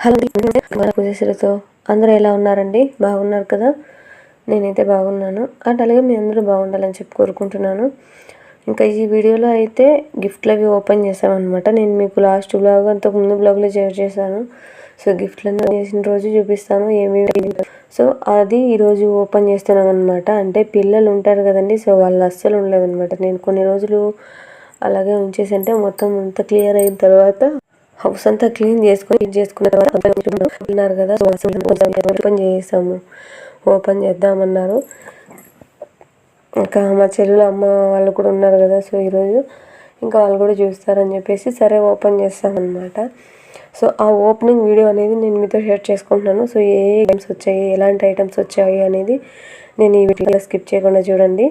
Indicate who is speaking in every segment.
Speaker 1: Hello పూజశ్రీతో అందరూ ఎలా ఉన్నారండి? బాగున్నారు కదా? నేనైతే బాగున్నాను. అండ్ అలాగే మీ అందరూ బాగుండాలని చెప్పి కోరుకుంటున్నాను. ఇంకా ఈ వీడియోలో అయితే గిఫ్ట్లు అవి ఓపెన్ చేసామన్నమాట నేను మీకు లాస్ట్ బ్లాగ్ అంతకు ముందు బ్లాగ్లో షేర్ చేశాను. సో గిఫ్ట్లన్నీ చేసిన రోజు చూపిస్తాను ఏమి సో అది ఈరోజు ఓపెన్ చేస్తున్నాం అనమాట అంటే పిల్లలు ఉంటారు కదండి సో వాళ్ళు అస్సలు ఉండలేదన్నమాట. నేను కొన్ని రోజులు అలాగే ఉంచేసి అంటే మొత్తం అంతా క్లియర్ అయిన తర్వాత హౌస్ అంతా క్లీన్ చేసుకుని క్లీన్ చేసుకున్న తర్వాత ఉన్నారు కదా ఓపెన్ చేసాము. ఓపెన్ చేద్దామన్నారు. ఇంకా మా చెల్లెలు అమ్మ వాళ్ళు కూడా ఉన్నారు కదా సో ఈరోజు ఇంకా వాళ్ళు కూడా చూస్తారని చెప్పేసి సరే ఓపెన్ చేస్తామన్నమాట. సో ఆ ఓపెనింగ్ వీడియో అనేది నేను మీతో షేర్ చేసుకుంటున్నాను. సో ఏ ఏ వచ్చాయి ఎలాంటి ఐటమ్స్ వచ్చాయి అనేది నేను ఈ వీడియోలో స్కిప్ చేయకుండా చూడండి.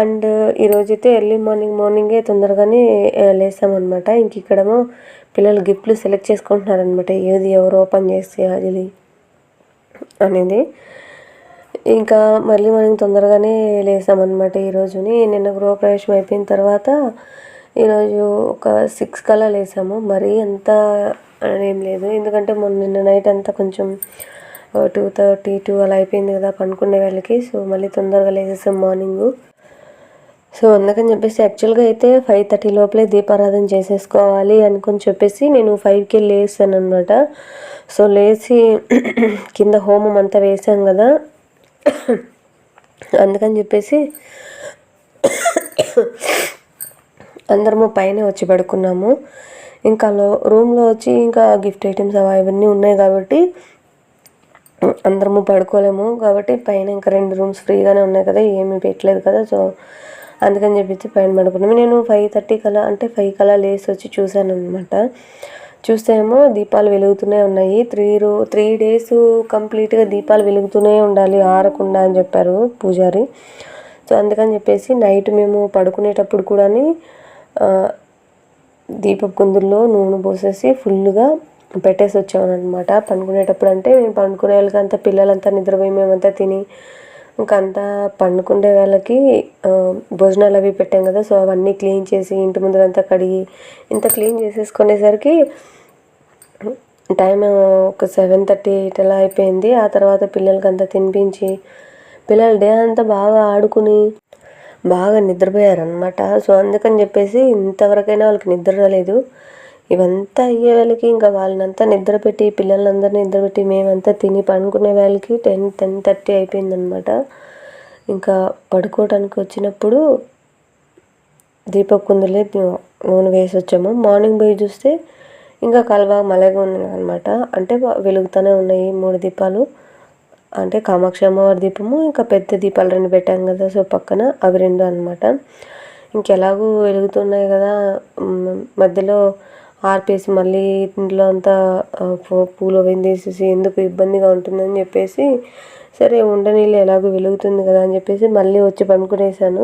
Speaker 1: అండ్ ఈరోజైతే ఎర్లీ మార్నింగ్ మార్నింగే తొందరగానే లేసామన్నమాట. ఇంక ఇక్కడేమో పిల్లలు గిఫ్ట్లు సెలెక్ట్ చేసుకుంటున్నారనమాట ఏది ఎవరు ఓపెన్ చేస్తే అది అనేది. ఇంకా మళ్ళీ మనం తొందరగానే లేసామన్నమాట ఈరోజుని నిన్న గృహప్రవేశం అయిపోయిన తర్వాత ఈరోజు ఒక సిక్స్ కల్లా లేసాము. మరీ అంత ఏం లేదు. ఎందుకంటే మొన్న నిన్న నైట్ అంతా కొంచెం టూ థర్టీ టూ అలా అయిపోయింది కదా పండుకునే వాళ్ళకి. సో మళ్ళీ తొందరగా లేసేసాం మార్నింగు. సో అందుకని చెప్పేసి యాక్చువల్గా అయితే ఫైవ్ థర్టీ లోపలే దీపారాధన చేసేసుకోవాలి అనుకుని చెప్పేసి నేను ఫైవ్కి లేసాను అనమాట సో లేచి కింద హోమం అంతా వేసాం కదా. అందుకని చెప్పేసి అందరము పైన వచ్చి పడుకున్నాము. ఇంకా లో రూమ్లో వచ్చి ఇంకా గిఫ్ట్ ఐటమ్స్ అవి ఇవన్నీ ఉన్నాయి కాబట్టి అందరము పడుకోలేము. కాబట్టి పైన ఇంకా రెండు రూమ్స్ ఫ్రీగానే ఉన్నాయి కదా ఏమీ పెట్టలేదు కదా. సో అందుకని చెప్పేసి పైన పడుకున్నాము నేను ఫైవ్ థర్టీ కలా అంటే ఫైవ్ కలా లేసి వచ్చి చూశాను అనమాట చూస్తే ఏమో దీపాలు వెలుగుతూనే ఉన్నాయి. త్రీ రో త్రీ డేస్ కంప్లీట్గా దీపాలు వెలుగుతూనే ఉండాలి ఆరకుండా అని చెప్పారు పూజారి. సో అందుకని చెప్పేసి నైట్ మేము పడుకునేటప్పుడు కూడా దీపపు కుందుల్లో నూనె పోసేసి ఫుల్గా పెట్టేసి వచ్చామన్నమాట పండుకునేటప్పుడు అంటే మేము పండుకునే వాళ్ళకంతా పిల్లలంతా నిద్రపోయి మేమంతా తిని అంతా పండుకుండే వాళ్ళకి భోజనాలు అవి పెట్టాం కదా సో అవన్నీ క్లీన్ చేసి ఇంటి ముందరంతా కడిగి ఇంత క్లీన్ చేసేసుకునేసరికి టైం ఒక సెవెన్ థర్టీ ఎయిట్ అలా అయిపోయింది. ఆ తర్వాత పిల్లలకి అంతా తినిపించి పిల్లలు డే అంతా బాగా ఆడుకుని బాగా నిద్రపోయారనమాట సో అందుకని చెప్పేసి ఇంతవరకైనా వాళ్ళకి నిద్ర రాలేదు. ఇవంతా అయ్యే వాళ్ళకి ఇంకా వాళ్ళనంతా నిద్రపెట్టి పిల్లలందరినీ నిద్రపెట్టి మేమంతా తిని పండుకునే వాళ్ళకి టెన్ టెన్ థర్టీ అయిపోయిందనమాట ఇంకా పడుకోవడానికి వచ్చినప్పుడు దీపక్ కుందులే నూనె వేసి వచ్చాము మార్నింగ్ పోయి చూస్తే ఇంకా కలబాగా మలగా ఉన్నాయి అనమాట అంటే వెలుగుతూనే ఉన్నాయి మూడు దీపాలు. అంటే కామాక్షి అమ్మవారి దీపము ఇంకా పెద్ద దీపాలు రెండు పెట్టాం కదా సో పక్కన అవి రెండు అనమాట ఇంకెలాగూ వెలుగుతున్నాయి కదా మధ్యలో ఆర్పేసి మళ్ళీ ఇంట్లో అంతా పూలు వేసేసి ఎందుకు ఇబ్బందిగా ఉంటుందని చెప్పేసి సరే ఉండనీళ్ళు ఎలాగో వెలుగుతుంది కదా అని చెప్పేసి మళ్ళీ వచ్చి పనుకునేసాను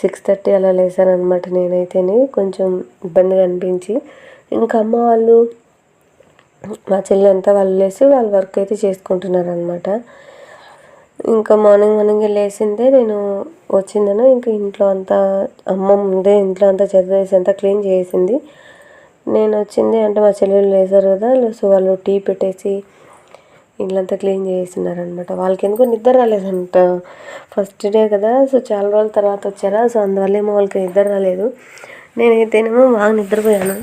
Speaker 1: సిక్స్ థర్టీ అలా లేసాను అనమాట నేనైతేనే కొంచెం ఇబ్బందిగా అనిపించి. ఇంకా అమ్మ వాళ్ళు మా చెల్లి అంతా వాళ్ళు లేసి వాళ్ళ వర్క్ అయితే చేసుకుంటున్నారు అనమాట ఇంకా మార్నింగ్ మార్నింగ్ లేచిందే నేను వచ్చిందను. ఇంకా ఇంట్లో అంతా అమ్మ ముందే ఇంట్లో అంతా చదివేసి అంతా క్లీన్ చేసింది. నేను వచ్చింది అంటే మా చెల్లెలు లేసారు కదా సో వాళ్ళు టీ పెట్టేసి ఇల్లంతా క్లీన్ చేసినారనమాట వాళ్ళకి ఎందుకో నిద్ర రాలేదంట. ఫస్ట్ డే కదా సో చాలా రోజుల తర్వాత వచ్చారా సో అందువల్ల ఏమో వాళ్ళకి నిద్ర రాలేదు. నేనైతేనేమో బాగా నిద్రపోయాను.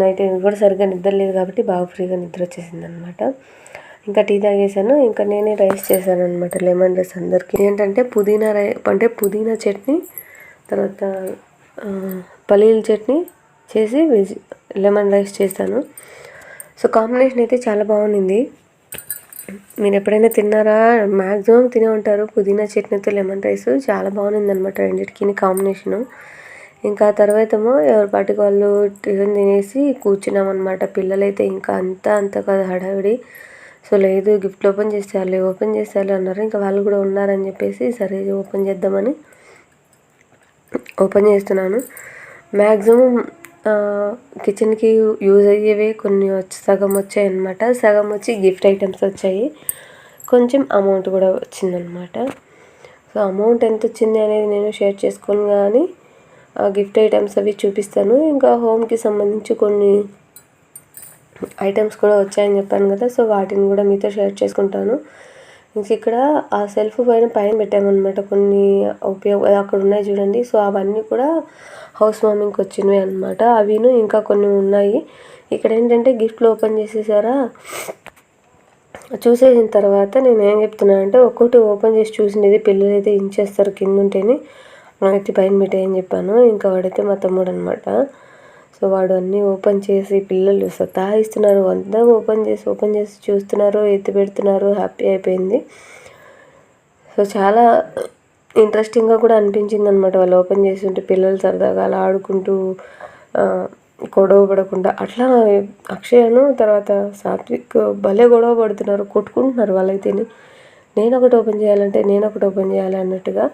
Speaker 1: నైట్ కూడా సరిగ్గా నిద్ర లేదు కాబట్టి బాగా ఫ్రీగా నిద్ర వచ్చేసింది అనమాట ఇంకా టీ తాగేసాను ఇంకా నేనే రైస్ చేశాను అనమాట లెమన్ రైస్ అందరికీ. ఏంటంటే పుదీనా రై అంటే పుదీనా చట్నీ తర్వాత పల్లీల చట్నీ చేసి వెజ్ లెమన్ రైస్ చేస్తాను. సో కాంబినేషన్ అయితే చాలా బాగుంది మీరు ఎప్పుడైనా తిన్నారా? మ్యాక్సిమం తినే ఉంటారు. పుదీనా చట్నీతో లెమన్ రైస్ చాలా బాగుంది అనమాట రెండింటికి కాంబినేషను. ఇంకా తర్వాతమో ఎవరి పాటికి వాళ్ళు టిఫిన్ తినేసి కూర్చున్నాం అనమాట పిల్లలైతే ఇంకా అంతా అంత కాదు హడావిడి. సో లేదు గిఫ్ట్ ఓపెన్ చేసేయాలి ఓపెన్ చేసేయాలి అన్నారు. ఇంకా వాళ్ళు కూడా ఉన్నారని చెప్పేసి సరే ఓపెన్ చేద్దామని ఓపెన్ చేస్తున్నాను. మ్యాక్సిమం కిచెన్కి యూజ్ అయ్యేవి కొన్ని వచ్చి సగం వచ్చాయి అనమాట సగం వచ్చి గిఫ్ట్ ఐటమ్స్ వచ్చాయి. కొంచెం అమౌంట్ కూడా వచ్చిందనమాట సో అమౌంట్ ఎంత వచ్చింది అనేది నేను షేర్ చేసుకోను కానీ గిఫ్ట్ ఐటమ్స్ అవి చూపిస్తాను. ఇంకా హోమ్కి సంబంధించి కొన్ని ఐటమ్స్ కూడా వచ్చాయని చెప్పాను కదా సో వాటిని కూడా మీతో షేర్ చేసుకుంటాను. ఇంక ఇక్కడ ఆ సెల్ఫ్ పైన పైన పెట్టామన్నమాట. కొన్ని ఉపయోగ అక్కడ ఉన్నాయి చూడండి. సో అవన్నీ కూడా హౌస్ వార్మింగ్కి వచ్చినవి అనమాట అవిను ఇంకా కొన్ని ఉన్నాయి. ఇక్కడ ఏంటంటే గిఫ్ట్లు ఓపెన్ చేసేసారా? చూసేసిన తర్వాత నేను ఏం చెప్తున్నాను అంటే ఒక్కొక్కటి ఓపెన్ చేసి చూసినది పిల్లలు అయితే ఇంచేస్తారు కింద ఉంటేనే మనకి పైన పెట్టేయని చెప్పాను. ఇంకా వాడైతే మా తమ్ముడు అనమాట సో వాడు అన్నీ ఓపెన్ చేసి పిల్లలు సతాయిస్తున్నారు. అంతా ఓపెన్ చేసి ఓపెన్ చేసి చూస్తున్నారు ఎత్తి పెడుతున్నారు. హ్యాపీ అయిపోయింది. సో చాలా ఇంట్రెస్టింగ్గా కూడా అనిపించింది అనమాట వాళ్ళు ఓపెన్ చేసి ఉంటే పిల్లలు సరదాగా అలా ఆడుకుంటూ గొడవ పడకుండా. అట్లా అక్షయను తర్వాత సాత్విక్ భలే గొడవ పడుతున్నారు కొట్టుకుంటున్నారు వాళ్ళైతేనే. నేను ఒకటి ఓపెన్ చేయాలంటే నేను ఒకటి ఓపెన్ చేయాలి అన్నట్టుగా.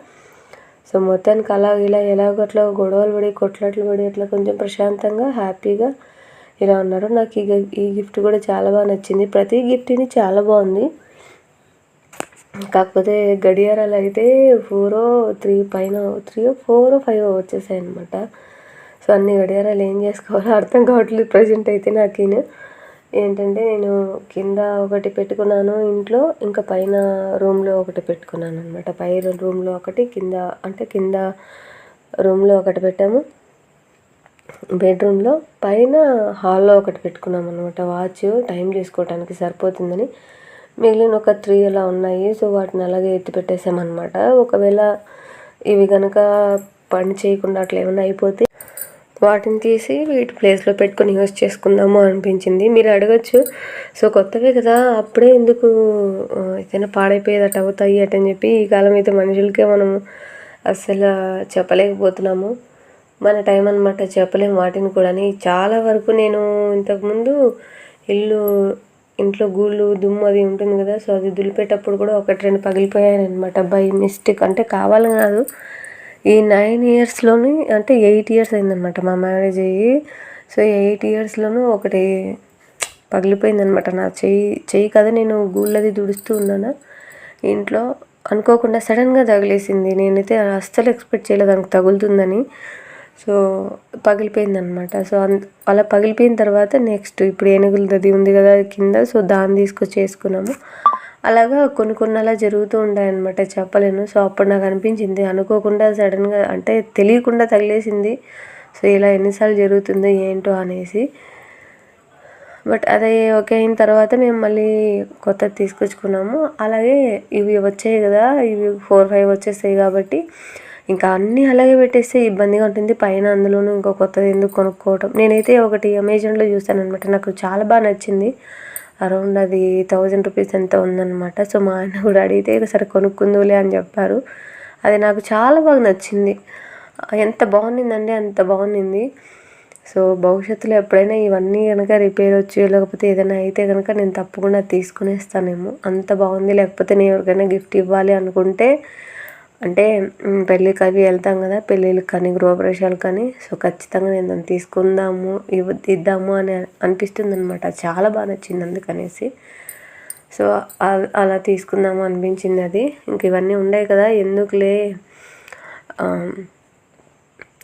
Speaker 1: సో మొత్తానికి అలా ఇలా ఎలాగట్లా గొడవలు పడి కొట్లాట్లు పడి అట్లా కొంచెం ప్రశాంతంగా హ్యాపీగా ఇలా ఉన్నారు. నాకు ఈ ఈ గిఫ్ట్ కూడా చాలా బాగా నచ్చింది. ప్రతి గిఫ్ట్ని చాలా బాగుంది. కాకపోతే గడియారాలు అయితే ఫోరో త్రీ పైన త్రీ ఫోర్ ఫైవ్ వచ్చేసాయి అనమాట సో అన్ని గడియారాలు ఏం చేసుకోవాలో అర్థం కావట్లేదు. ప్రజెంట్ అయితే నాకు ఏంటంటే నేను కింద ఒకటి పెట్టుకున్నాను ఇంట్లో ఇంకా పైన రూమ్లో ఒకటి పెట్టుకున్నాను అనమాట పై రూమ్లో ఒకటి కింద అంటే కింద రూమ్లో ఒకటి పెట్టాము. బెడ్రూమ్లో పైన హాల్లో ఒకటి పెట్టుకున్నాం అనమాట వాచ్ టైం చేసుకోవడానికి సరిపోతుందని. మిగిలిన ఒక త్రీ అలా ఉన్నాయి సో వాటిని అలాగే ఎత్తి పెట్టేసామన్నమాట. ఒకవేళ ఇవి కనుక పని చేయకుండా అట్లా ఏమైనా అయిపోతే వాటిని తీసి వీటి ప్లేస్లో పెట్టుకొని యూస్ చేసుకుందాము అనిపించింది. మీరు అడగచ్చు. సో కొత్తవే కదా అప్పుడే ఎందుకు ఏదైనా పాడైపోయేది అటు అవుతాయి అటని చెప్పి ఈ కాలం అయితే మనుషులకే మనము అసలు చెప్పలేకపోతున్నాము. మన టైం అనమాట చెప్పలేము వాటిని కూడా చాలా వరకు నేను ఇంతకుముందు ఇల్లు ఇంట్లో గూళ్ళు దుమ్ము అది ఉంటుంది కదా సో అది దులిపేటప్పుడు కూడా ఒకటి రెండు పగిలిపోయాయి అనమాట బై మిస్టేక్ అంటే కావాలని కాదు. ఈ నైన్ ఇయర్స్లోని అంటే ఎయిట్ ఇయర్స్ అయిందనమాట మా మ్యారేజ్ అయ్యి. సో ఎయిట్ ఇయర్స్లోనూ ఒకటి పగిలిపోయిందనమాట నా చెయ్యి. చెయ్యి కదా నేను గూళ్ళది దుడుస్తూ ఉన్నాను. ఇంట్లో అనుకోకుండా సడన్గా తగిలేసింది. నేనైతే అస్సలు ఎక్స్పెక్ట్ చేయలేదు దానికి తగులుతుందని. సో పగిలిపోయిందనమాట. సో అలా పగిలిపోయిన తర్వాత నెక్స్ట్ ఇప్పుడు ఏనుగులది ఉంది కదా కింద సో దాన్ని తీసుకొచ్చి వేసుకున్నాము. అలాగా కొన్ని కొన్ని అలా జరుగుతూ ఉంటాయన్నమాట చెప్పలేను. సో అప్పుడు నాకు అనిపించింది అనుకోకుండా సడన్గా అంటే తెలియకుండా తగిలేసింది. సో ఇలా ఎన్నిసార్లు జరుగుతుందో ఏంటో అనేసి. బట్ అదే ఓకే అయిన తర్వాత మేము మళ్ళీ కొత్తది తీసుకొచ్చుకున్నాము. అలాగే ఇవి వచ్చాయి కదా ఇవి ఫోర్ ఫైవ్ వచ్చేస్తాయి కాబట్టి. ఇంకా అన్నీ అలాగే పెట్టేస్తే ఇబ్బందిగా ఉంటుంది. పైన అందులోనూ ఇంకో కొత్తది ఎందుకు కొనుక్కోవటం. నేనైతే ఒకటి అమెజాన్లో చూసాను అనమాట నాకు చాలా బాగా నచ్చింది. అరౌండ్ అది థౌజండ్ రూపీస్ ఎంత ఉందన్నమాట. సో మా ఆయన కూడా అడిగితే సరే కొనుక్కుందులే అని చెప్పారు. అది నాకు చాలా బాగా నచ్చింది. ఎంత బాగుండిందండి అంత బాగుండింది. సో భవిష్యత్తులో ఎప్పుడైనా ఇవన్నీ కనుక రిపేర్ వచ్చి లేకపోతే ఏదైనా అయితే కనుక నేను తప్పకుండా తీసుకునేస్తానేమో. అంత బాగుంది లేకపోతే నేను ఎవరికైనా గిఫ్ట్ ఇవ్వాలి అనుకుంటే అంటే పెళ్ళికి అవి వెళ్తాం కదా పెళ్ళిళ్ళకి కానీ గృహప్రవేశాలకు కానీ సో ఖచ్చితంగా నేను దాన్ని తీసుకుందాము ఇవ్వ ఇద్దాము అని అనిపిస్తుంది అనమాట చాలా బాగా నచ్చింది అందుకనేసి. సో అలా తీసుకుందాము అనిపించింది అది. ఇంక ఇవన్నీ ఉన్నాయి కదా ఎందుకులే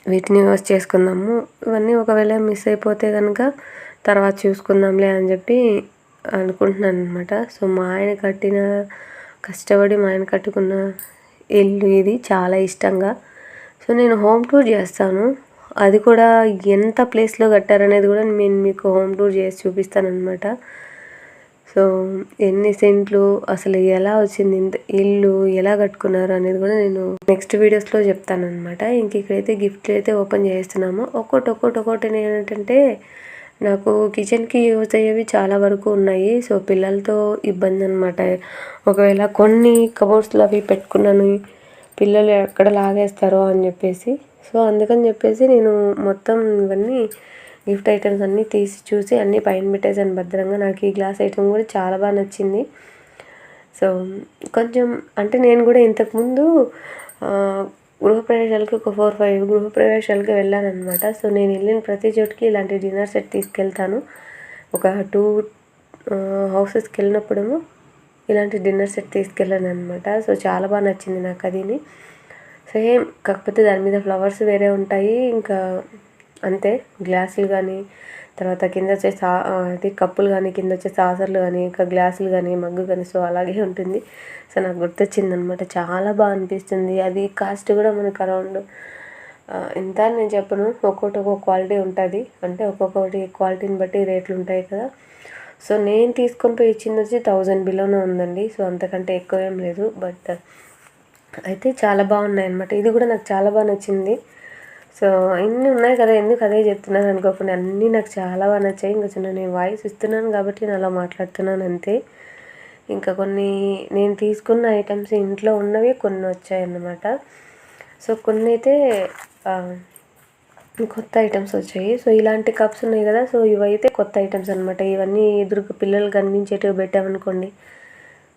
Speaker 1: వీటిని యూస్ చేసుకుందాము. ఇవన్నీ ఒకవేళ మిస్ అయిపోతే కనుక తర్వాత చూసుకుందాంలే అని చెప్పి అనుకుంటున్నాను అనమాట సో మా ఆయన కట్టిన కష్టపడి మా ఆయన కట్టుకున్న ఇల్లు ఇది చాలా ఇష్టంగా. సో నేను హోమ్ టూర్ చేస్తాను. అది కూడా ఎంత ప్లేస్లో కట్టారనేది కూడా నేను మీకు హోమ్ టూర్ చేసి చూపిస్తానమాట సో ఎన్ని సెంట్లు అసలు ఎలా వచ్చింది ఇంత ఇల్లు ఎలా కట్టుకున్నారు అనేది కూడా నేను నెక్స్ట్ వీడియోస్లో చెప్తానమాట ఇంక ఇక్కడైతే గిఫ్ట్లు అయితే ఓపెన్ చేస్తున్నాము. ఒక్కొక్కటి ఒక్కొక్కటి ఒక్కొక్కటి ఏంటంటే నాకు కిచెన్కి యూజ్ అయ్యేవి చాలా వరకు ఉన్నాయి. సో పిల్లలతో ఇబ్బంది అనమాట ఒకవేళ కొన్ని కబోర్డ్స్లో అవి పెట్టుకున్నాను పిల్లలు ఎక్కడ లాగేస్తారో అని చెప్పేసి. సో అందుకని చెప్పేసి నేను మొత్తం ఇవన్నీ గిఫ్ట్ ఐటమ్స్ అన్నీ తీసి చూసి అన్నీ పైన పెట్టేసాను భద్రంగా. నాకు ఈ గ్లాస్ ఐటమ్ కూడా చాలా బాగా నచ్చింది. సో కొంచెం అంటే నేను కూడా ఇంతకుముందు గృహప్రవేశాలకి ఒక ఫోర్ ఫైవ్ గృహప్రవేశాలకి వెళ్ళాను అనమాట సో నేను వెళ్ళిన ప్రతి చోటుకి ఇలాంటి డిన్నర్ సెట్ తీసుకెళ్తాను. ఒక టూ హౌసెస్కి వెళ్ళినప్పుడేమో ఇలాంటి డిన్నర్ సెట్ తీసుకెళ్ళాను అనమాట సో చాలా బాగా నచ్చింది నాకు అదిని. సేమ్ కాకపోతే దాని మీద ఫ్లవర్స్ వేరే ఉంటాయి. ఇంకా అంతే గ్లాసులు కానీ తర్వాత కింద వచ్చే సా అది కప్పులు కానీ కింద వచ్చే సాసర్లు కానీ ఇంకా గ్లాసులు కానీ మగ్గు కానీ సో అలాగే ఉంటుంది. సో నాకు గుర్తొచ్చింది అనమాట చాలా బాగా అనిపిస్తుంది. అది కాస్ట్ కూడా మనకు అరౌండ్ ఎంత నేను చెప్పను. ఒక్కొక్కటి ఒక్కొక్క క్వాలిటీ ఉంటుంది. అంటే ఒక్కొక్కటి క్వాలిటీని బట్టి రేట్లు ఉంటాయి కదా. సో నేను తీసుకొని పోయి ఇచ్చింది వచ్చి థౌజండ్ బిలోనే ఉందండి. సో అంతకంటే ఎక్కువ ఏం లేదు. బట్ అయితే చాలా బాగున్నాయి అనమాట ఇది కూడా నాకు చాలా బాగా నచ్చింది. సో ఇన్ని ఉన్నాయి కదా ఎందుకు అదే చెప్తున్నాను అనుకోకుండా అన్నీ నాకు చాలా బాగా నచ్చాయి. ఇంకా చిన్న నేను వాయిస్ ఇస్తున్నాను కాబట్టి నేను అలా మాట్లాడుతున్నాను అంతే. ఇంకా కొన్ని నేను తీసుకున్న ఐటమ్స్ ఇంట్లో ఉన్నవి కొన్ని వచ్చాయన్నమాట సో కొన్ని అయితే కొత్త ఐటమ్స్ వచ్చాయి. సో ఇలాంటి కప్స్ ఉన్నాయి కదా సో ఇవైతే కొత్త ఐటమ్స్ అనమాట ఇవన్నీ ఎదురుకు పిల్లలు కనిపించేటివి పెట్టామనుకోండి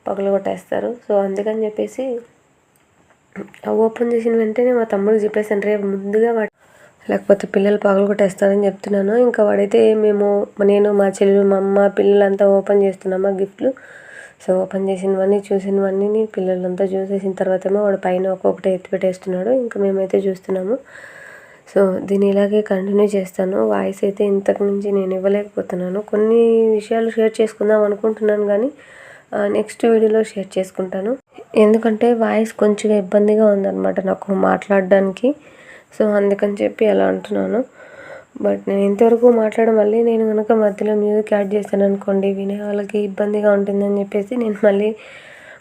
Speaker 1: పగలు కొట్టేస్తారు సో అందుకని చెప్పేసి ఓపెన్ చేసిన వెంటనే మా తమ్ముడికి చెప్పేసాను రేపు ముందుగా వాడు లేకపోతే పిల్లలు పగలు కొట్టేస్తారని చెప్తున్నాను. ఇంకా వాడైతే మేము నేను మా చెల్లెలు మా అమ్మ పిల్లలంతా ఓపెన్ చేస్తున్నామా గిఫ్ట్లు. సో ఓపెన్ చేసినవన్నీ చూసినవన్నీ పిల్లలంతా చూసేసిన తర్వాత ఏమో వాడు పైన ఒక్కొక్కటి ఎత్తి పెట్టేస్తున్నాడు. ఇంకా మేమైతే చూస్తున్నాము. సో దీన్ని ఇలాగే కంటిన్యూ చేస్తాను. వాయిస్ అయితే ఇంతకు మించి నేను ఇవ్వలేకపోతున్నాను. కొన్ని విషయాలు షేర్ చేసుకుందాం అనుకుంటున్నాను కానీ నెక్స్ట్ వీడియోలో షేర్ చేసుకుంటాను. ఎందుకంటే వాయిస్ కొంచెం ఇబ్బందిగా ఉందన్నమాట నాకు మాట్లాడడానికి. సో అందుకని చెప్పి అలా అంటున్నాను. బట్ నేను ఇంతవరకు మాట్లాడడం మళ్ళీ నేను కనుక మధ్యలో మ్యూజిక్ యాడ్ చేశాను అనుకోండి వినే వాళ్ళకి ఇబ్బందిగా ఉంటుందని చెప్పేసి నేను మళ్ళీ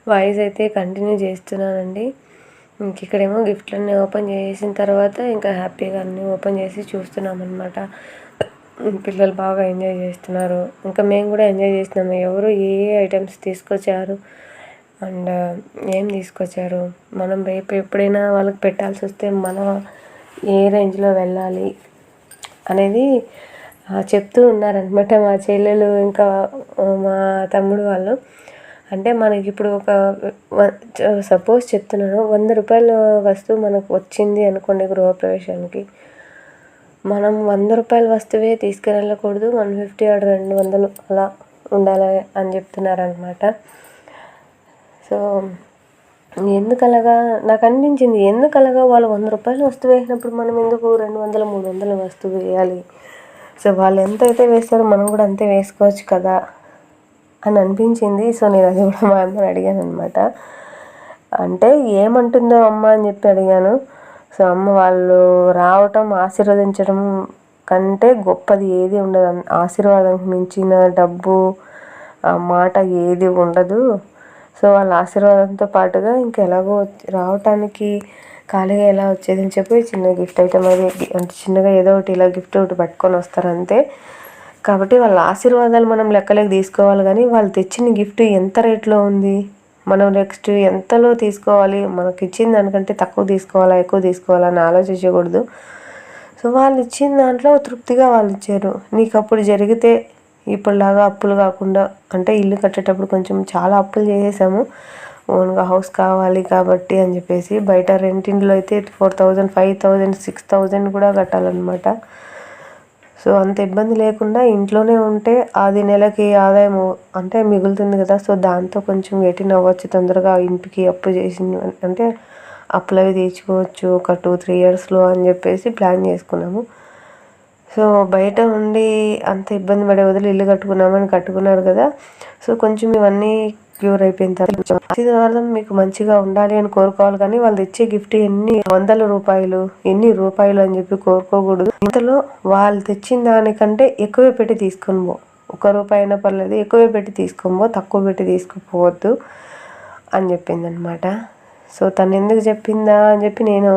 Speaker 1: వాయిస్ అయితే కంటిన్యూ చేస్తున్నానండి. ఇంక ఇక్కడేమో గిఫ్ట్లన్నీ ఓపెన్ చేసిన తర్వాత ఇంకా హ్యాపీగా అన్నీ ఓపెన్ చేసి చూస్తున్నామన్నమాట. పిల్లలు బాగా ఎంజాయ్ చేస్తున్నారు. ఇంకా మేము కూడా ఎంజాయ్ చేస్తున్నాము. ఎవరు ఏ ఏ ఐటమ్స్ తీసుకొచ్చారు అండ్ ఏం తీసుకొచ్చారు? మనం రేపు ఎప్పుడైనా వాళ్ళకి పెట్టాల్సి వస్తే మనం ఏ రేంజ్లో వెళ్ళాలి అనేది చెప్తూ ఉన్నారనమాట మా చెల్లెలు ఇంకా మా తమ్ముడు వాళ్ళు. అంటే మనకి ఇప్పుడు ఒక సపోజ్ చెప్తున్నాను వంద రూపాయల వస్తువు మనకు వచ్చింది అనుకోండి గృహప్రవేశానికి. మనం వంద రూపాయల వస్తువే తీసుకువెళ్ళకూడదు వన్ ఫిఫ్టీ ఆర్ రెండు వందలు అలా ఉండాలి అని చెప్తున్నారనమాట సో ఎందుకు అలాగా నాకు అనిపించింది ఎందుకు అలాగా వాళ్ళు వంద రూపాయలు వస్తువు వేసినప్పుడు మనం ఎందుకు రెండు వందల మూడు వందల వస్తువు వేయాలి? సో వాళ్ళు ఎంత అయితే వేస్తారో మనం కూడా అంతే వేసుకోవచ్చు కదా అని అనిపించింది. సో నేను అది కూడా మా అమ్మని అడిగాను అనమాట అంటే ఏమంటుందో అమ్మ అని చెప్పి అడిగాను. సో అమ్మ వాళ్ళు రావటం ఆశీర్వదించడం కంటే గొప్పది ఏది ఉండదు. ఆశీర్వాదం మించిన డబ్బు మాట ఏది ఉండదు. సో వాళ్ళ ఆశీర్వాదంతో పాటుగా ఇంకా ఎలాగో రావటానికి ఖాళీగా ఎలా వచ్చేది అని చెప్పి చిన్న గిఫ్ట్ ఐటమ్ అది అంటే చిన్నగా ఏదో ఒకటి ఇలా గిఫ్ట్ ఒకటి పట్టుకొని వస్తారు అంతే. కాబట్టి వాళ్ళ ఆశీర్వాదాలు మనం లెక్కలోకి తీసుకోవాలి కానీ వాళ్ళు తెచ్చిన గిఫ్ట్ ఎంత రేట్లో ఉంది? మనం నెక్స్ట్ ఎంతలో తీసుకోవాలి? మనకి ఇచ్చిన దానికంటే తక్కువ తీసుకోవాలా ఎక్కువ తీసుకోవాలా అని ఆలోచించకూడదు. సో వాళ్ళు ఇచ్చిన దాంట్లో తృప్తిగా వాళ్ళు ఇచ్చారు. నీకు అప్పుడు జరిగితే ఇప్పుడులాగా అప్పులు కాకుండా అంటే ఇల్లు కట్టేటప్పుడు కొంచెం చాలా అప్పులు చేసేసాము. ఓన్గా హౌస్ కావాలి కాబట్టి అని చెప్పేసి బయట రెంటింట్లో అయితే four thousand five thousand six thousand కూడా కట్టాలన్నమాట. సో అంత ఇబ్బంది లేకుండా ఇంట్లోనే ఉంటే అది నెలకి ఆదాయం అంటే మిగులుతుంది కదా. సో దాంతో కొంచెం గెటిన్ అవ్వచ్చు తొందరగా ఇంటికి అప్పు చేసి అంటే అప్పులు అవి తీర్చుకోవచ్చు ఒక టూ త్రీ ఇయర్స్లో అని చెప్పేసి ప్లాన్ చేసుకున్నాము. సో బయట ఉండి అంత ఇబ్బంది పడే వదిలి ఇల్లు కట్టుకున్నామని కట్టుకున్నారు కదా. సో కొంచెం ఇవన్నీ క్యూర్ అయిపోయిన తర్వాత ఆశీర్వాదం మీకు మంచిగా ఉండాలి అని కోరుకోవాలి కానీ వాళ్ళు ఇచ్చే గిఫ్ట్ ఎన్ని వందల రూపాయలు ఎన్ని రూపాయలు అని చెప్పి కోరుకోకూడదు. ఇంతలో వాళ్ళు తెచ్చిన దానికంటే ఎక్కువే పెట్టి తీసుకొని పో. ఒక రూపాయి అయినా పర్లేదు ఎక్కువే పెట్టి తీసుకొని తక్కువ పెట్టి తీసుకుపోవద్దు అని చెప్పింది అనమాట సో తను ఎందుకు చెప్పిందా అని చెప్పి నేను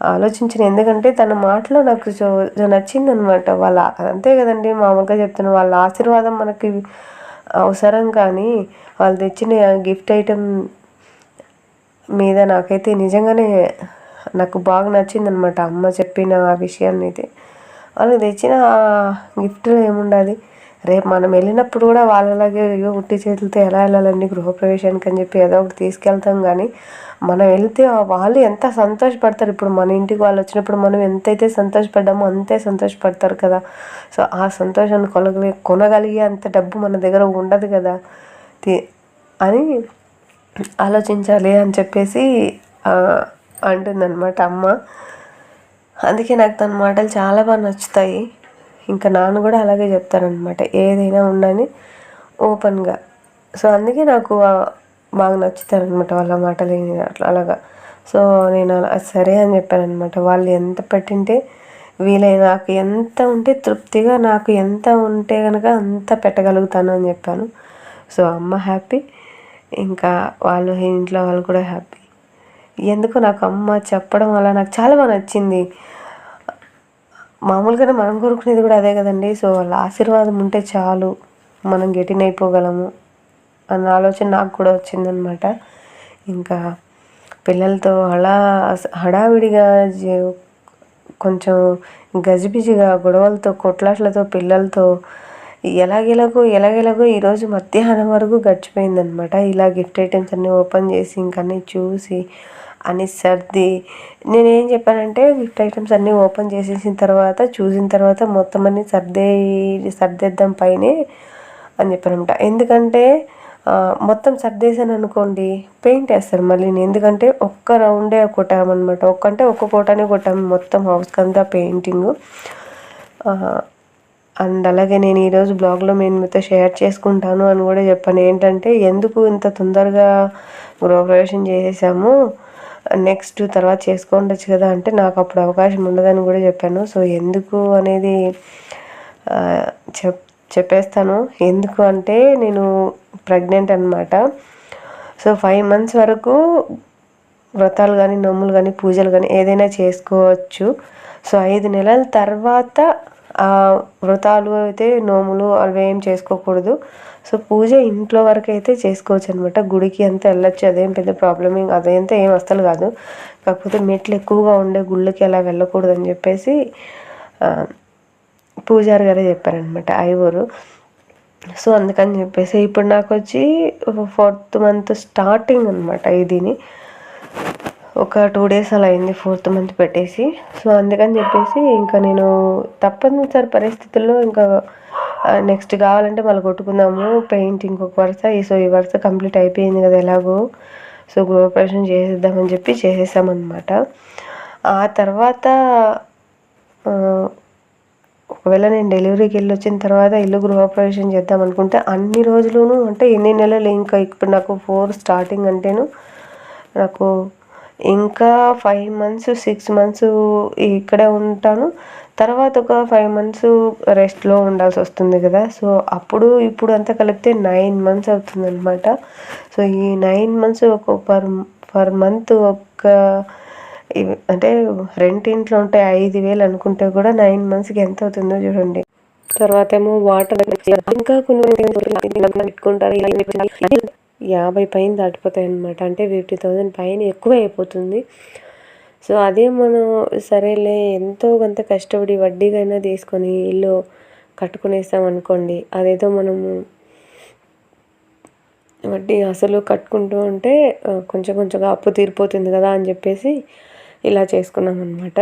Speaker 1: ఆలోచించిన. ఎందుకంటే తన మాటలో నాకు నచ్చింది అనమాట వాళ్ళ అంతే కదండి మామూలుగా చెప్తాను వాళ్ళ ఆశీర్వాదం మనకి అవసరం కానీ వాళ్ళు తెచ్చిన గిఫ్ట్ ఐటెం మీద నాకైతే నిజంగానే నాకు బాగా నచ్చింది అనమాట అమ్మ చెప్పిన ఆ విషయాన్ని అయితే వాళ్ళకి తెచ్చిన గిఫ్ట్లో ఏముండాలి? రేపు మనం వెళ్ళినప్పుడు కూడా వాళ్ళలాగే అయ్యో ఉట్టి చేతులతో ఎలా వెళ్ళాలండి గృహప్రవేశానికి అని చెప్పి ఏదో ఒకటి తీసుకెళ్తాం కానీ మనం వెళ్తే వాళ్ళు ఎంత సంతోషపడతారు. ఇప్పుడు మన ఇంటికి వాళ్ళు వచ్చినప్పుడు మనం ఎంతైతే సంతోషపడ్డామో అంతే సంతోషపడతారు కదా. సో ఆ సంతోషాన్ని కొనగలి కొనగలిగే అంత డబ్బు మన దగ్గర ఉండదు కదా. అని ఆలోచించాలి అని చెప్పేసి అంటుందన్నమాట అమ్మ. అందుకే నాకు తన మాటలు చాలా బాగా నచ్చుతాయి. ఇంకా నాన్న కూడా అలాగే చెప్తారనమాట ఏదైనా ఉండని ఓపెన్గా. సో అందుకే నాకు బాగా నచ్చుతారనమాట వాళ్ళ మాటలు అట్లా అలాగా. సో నేను అలా సరే అని చెప్పానమాట వాళ్ళు ఎంత పెట్టింటే వీలైన నాకు ఎంత ఉంటే తృప్తిగా నాకు ఎంత ఉంటే కనుక అంత పెట్టగలుగుతాను అని చెప్పాను. సో అమ్మ హ్యాపీ. ఇంకా వాళ్ళు ఇంట్లో వాళ్ళు కూడా హ్యాపీ. ఎందుకు నాకు అమ్మ చెప్పడం వల్ల నాకు చాలా బాగా నచ్చింది. మామూలుగానే మనం కోరుకునేది కూడా అదే కదండి. సో వాళ్ళ ఆశీర్వాదం ఉంటే చాలు. మనం గెటిన్ అయిపోగలము అన్న ఆలోచన నాకు కూడా వచ్చిందనమాట ఇంకా పిల్లలతో అలా హడావిడిగా కొంచెం గజిబిజిగా గొడవలతో కొట్లాట్లతో పిల్లలతో ఎలాగెలాగో ఎలాగెలాగో ఈరోజు మధ్యాహ్నం వరకు గడిచిపోయిందనమాట ఇలా గిఫ్ట్ ఐటమ్స్ అన్నీ ఓపెన్ చేసి ఇంకన్నీ చూసి అని సర్ది నేనేం చెప్పానంటే గిఫ్ట్ ఐటమ్స్ అన్నీ ఓపెన్ చేసేసిన తర్వాత చూసిన తర్వాత మొత్తం అన్ని సర్దే సర్దేద్దాం పైనే అని చెప్పానమాట ఎందుకంటే మొత్తం సర్దేశాను అనుకోండి పెయింట్ వేస్తారు మళ్ళీ ఎందుకంటే ఒక్క రౌండే కొట్టామన్నమాట ఒక్కంటే ఒక్క కోటనే కొట్టాము మొత్తం హౌస్కి అంతా పెయింటింగ్. అండ్ అలాగే నేను ఈరోజు బ్లాగ్లో నేను మీతో షేర్ చేసుకుంటాను అని కూడా చెప్పాను. ఏంటంటే ఎందుకు ఇంత తొందరగా గృహప్రవేశం చేసేసాము? నెక్స్ట్ తర్వాత చేసుకోండొచ్చు కదా అంటే నాకు అప్పుడు అవకాశం ఉండదని కూడా చెప్పాను. సో ఎందుకు అనేది చెప్ చెప్పేస్తాను. ఎందుకు అంటే నేను ప్రెగ్నెంట్ అనమాట సో ఫైవ్ మంత్స్ వరకు వ్రతాలు కానీ నోములు కానీ పూజలు కానీ ఏదైనా చేసుకోవచ్చు. సో ఐదు నెలల తర్వాత వ్రతాలు అయితే నోములు అవి ఏం చేసుకోకూడదు. సో పూజ ఇంట్లో వరకు అయితే చేసుకోవచ్చు అనమాట గుడికి అంతా వెళ్ళొచ్చు అదేం పెద్ద ప్రాబ్లం ఏం అదంతా ఏం అస్సలు కాదు. కాకపోతే మెట్లు ఎక్కువగా ఉండే గుళ్ళకి అలా వెళ్ళకూడదు అని చెప్పేసి పూజారి గారే చెప్పారనమాట ఐవరు. సో అందుకని చెప్పేసి ఇప్పుడు నాకు వచ్చి ఫోర్త్ మంత్ స్టార్టింగ్ అనమాట ఇదిని ఒక టూ డేస్ అలా అయింది ఫోర్త్ మంత్ పెట్టేసి. సో అందుకని చెప్పేసి ఇంకా నేను తప్పనిసరి పరిస్థితుల్లో ఇంకా నెక్స్ట్ కావాలంటే మళ్ళీ కొట్టుకుందాము. పెయింట్ ఇంకొక వరుస సో ఈ వరుస కంప్లీట్ అయిపోయింది కదా ఎలాగో. సో గృహప్రవేశం చేసేద్దామని చెప్పి చేసేసామన్నమాట. ఆ తర్వాత ఒకవేళ నేను డెలివరీకి వెళ్ళి వచ్చిన తర్వాత ఇల్లు గృహప్రవేశం చేద్దాం అనుకుంటే అన్ని రోజులును అంటే ఎన్ని నెలలు ఇంకా ఇప్పుడు నాకు ఫోర్ స్టార్టింగ్ అంటేను నాకు ఇంకా ఫైవ్ మంత్స్ సిక్స్ మంత్స్ ఇక్కడే ఉంటాను. తర్వాత ఒక ఫైవ్ మంత్స్ రెస్ట్లో ఉండాల్సి వస్తుంది కదా. సో అప్పుడు ఇప్పుడు అంతా కలిపితే నైన్ మంత్స్ అవుతుంది అనమాట సో ఈ నైన్ మంత్స్ ఒక పర్ పర్ మంత్ ఒక అంటే రెంట్ ఇంట్లో ఉంటే ఐదు వేలు అనుకుంటే కూడా నైన్ మంత్స్కి ఎంత అవుతుందో చూడండి. తర్వాత ఏమో వాటర్ ఇంకా కొన్ని పెట్టుకుంటారు. యాభై పైన దాటిపోతాయి అనమాట అంటే ఫిఫ్టీ థౌజండ్ పైన ఎక్కువ అయిపోతుంది సో అదే మనం సరేలే ఎంతో కొంత కష్టపడి వడ్డీకైనా తీసుకొని ఇల్లు కట్టుకునేస్తాం అనుకోండి. అదేదో మనము వడ్డీ అసలు కట్టుకుంటూ ఉంటే కొంచెం కొంచెంగా అప్పు తీరిపోతుంది కదా అని చెప్పేసి ఇలా చేసుకున్నాం అనమాట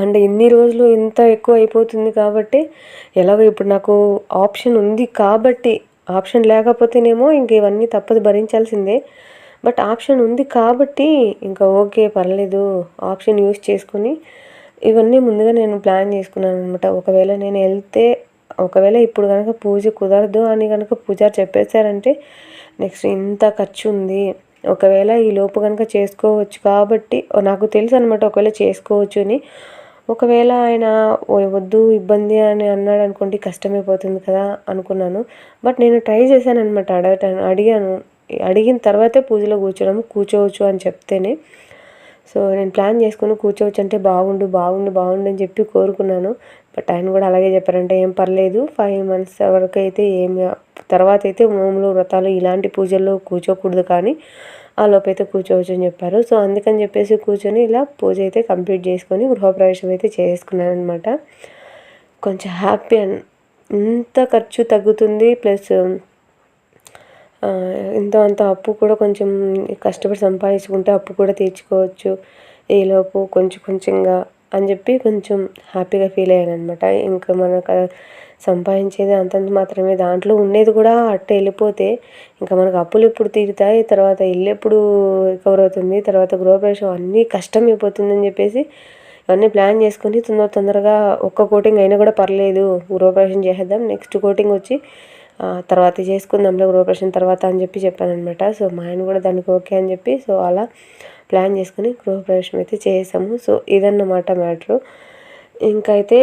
Speaker 1: అండ్ ఇన్ని రోజులు ఇంత ఎక్కువ అయిపోతుంది కాబట్టి ఎలాగో ఇప్పుడు నాకు ఆప్షన్ ఉంది కాబట్టి ఆప్షన్ లేకపోతేనేమో ఇంక ఇవన్నీ తప్పదు భరించాల్సిందే. బట్ ఆప్షన్ ఉంది కాబట్టి ఇంకా ఓకే పర్లేదు ఆప్షన్ యూస్ చేసుకొని ఇవన్నీ ముందుగా నేను ప్లాన్ చేసుకున్నాను అనమాట ఒకవేళ నేను వెళ్తే ఒకవేళ ఇప్పుడు కనుక పూజ కుదరదు అని కనుక పూజారి చెప్పేశారంటే నెక్స్ట్ ఇంత ఖర్చు ఉంది. ఒకవేళ ఈ లోపు కనుక చేసుకోవచ్చు కాబట్టి నాకు తెలుసు అనమాట ఒకవేళ చేసుకోవచ్చు అని. ఒకవేళ ఆయన వద్దు ఇబ్బంది అని అన్నాడు అనుకోండి కష్టమైపోతుంది కదా అనుకున్నాను. బట్ నేను ట్రై చేశాను అనమాట అడగటాను అడిగాను. అడిగిన తర్వాతే పూజలో కూర్చోడం కూర్చోవచ్చు అని చెప్తేనే. సో నేను ప్లాన్ చేసుకుని కూర్చోవచ్చు అంటే బాగుండు బాగుండు బాగుండు అని చెప్పి కోరుకున్నాను. బట్ ఆయన కూడా అలాగే చెప్పారంటే ఏం పర్లేదు ఫైవ్ మంత్స్ వరకు అయితే ఏం తర్వాత అయితే నోములు వ్రతాలు ఇలాంటి పూజల్లో కూర్చోకూడదు కానీ ఆ లోపైతే కూర్చోవచ్చు అని చెప్పారు. సో అందుకని చెప్పేసి కూర్చొని ఇలా పూజ అయితే కంప్లీట్ చేసుకొని గృహప్రవేశం అయితే చేసుకున్నాను అనమాట కొంచెం హ్యాపీ అండ్ ఇంత ఖర్చు తగ్గుతుంది. ప్లస్ ఇంత అంత అప్పు కూడా కొంచెం కష్టపడి సంపాదించుకుంటే అప్పు కూడా తీర్చుకోవచ్చు. ఈలోపు కొంచెం కొంచెంగా అని చెప్పి కొంచెం హ్యాపీగా ఫీల్ అయ్యాను అనమాట ఇంకా మనకు సంపాదించేది అంతంత మాత్రమే. దాంట్లో ఉండేది కూడా అట్ట వెళ్ళిపోతే ఇంకా మనకు అప్పులు ఎప్పుడు తీరుతాయి తర్వాత ఇల్లు ఎప్పుడు రికవర్ అవుతుంది తర్వాత గృహప్రవేశం అన్నీ కష్టం అయిపోతుందని చెప్పేసి ఇవన్నీ ప్లాన్ చేసుకొని తొందర తొందరగా ఒక్క కోటింగ్ అయినా కూడా పర్లేదు గృహప్రవేశం చేసేద్దాం నెక్స్ట్ కోటింగ్ వచ్చి తర్వాత చేసుకుందాంలో గృహప్రవేశం తర్వాత అని చెప్పి చెప్పానమాట సో మా ఆయన కూడా దానికి ఓకే అని చెప్పి సో అలా ప్లాన్ చేసుకుని గృహప్రవేశం అయితే చేసాము. సో ఇదన్నమాట మ్యాటరు. ఇంకైతే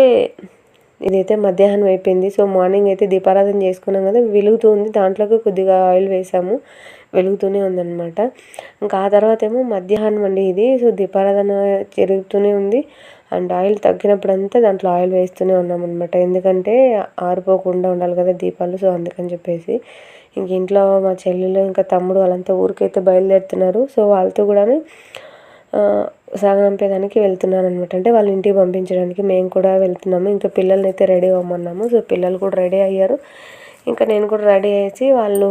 Speaker 1: ఇదైతే మధ్యాహ్నం అయిపోయింది. సో మార్నింగ్ అయితే దీపారాధన చేసుకున్నాం కదా వెలుగుతూ ఉంది దాంట్లోకి కొద్దిగా ఆయిల్ వేసాము. వెలుగుతూనే ఉందన్నమాట. ఇంకా ఆ తర్వాత ఏమో మధ్యాహ్నం అండి ఇది. సో దీపారాధన జరుగుతూనే ఉంది. అండ్ ఆయిల్ తగ్గినప్పుడంతా దాంట్లో ఆయిల్ వేస్తూనే ఉన్నాం అనమాట ఎందుకంటే ఆరిపోకుండా ఉండాలి కదా దీపాలు. సో అందుకని చెప్పేసి. ఇంక ఇంట్లో మా చెల్లెలు ఇంకా తమ్ముడు వాళ్ళంతా ఊరికైతే బయలుదేరుతున్నారు. సో వాళ్ళతో కూడా సాగనంపేదానికి వెళ్తున్నాను అనమాట అంటే వాళ్ళ ఇంటికి పంపించడానికి మేము కూడా వెళ్తున్నాము. ఇంకా పిల్లల్ని అయితే రెడీ అవ్వమన్నాము. సో పిల్లలు కూడా రెడీ అయ్యారు. ఇంకా నేను కూడా రెడీ అయ్యేసి వాళ్ళు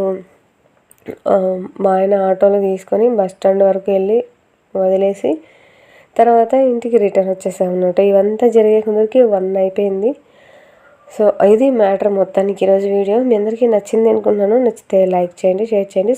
Speaker 1: మా ఆయన ఆటోలో తీసుకొని బస్ స్టాండ్ వరకు వెళ్ళి వదిలేసి తర్వాత ఇంటికి రిటర్న్ వచ్చేసాం అనమాట ఇవంతా జరిగే కొందరికి వన్ అయిపోయింది. సో ఇది మ్యాటర్ మొత్తానికి ఈరోజు వీడియో. మీ అందరికీ నచ్చింది అనుకుంటున్నాను. నచ్చితే లైక్ చేయండి షేర్ చేయండి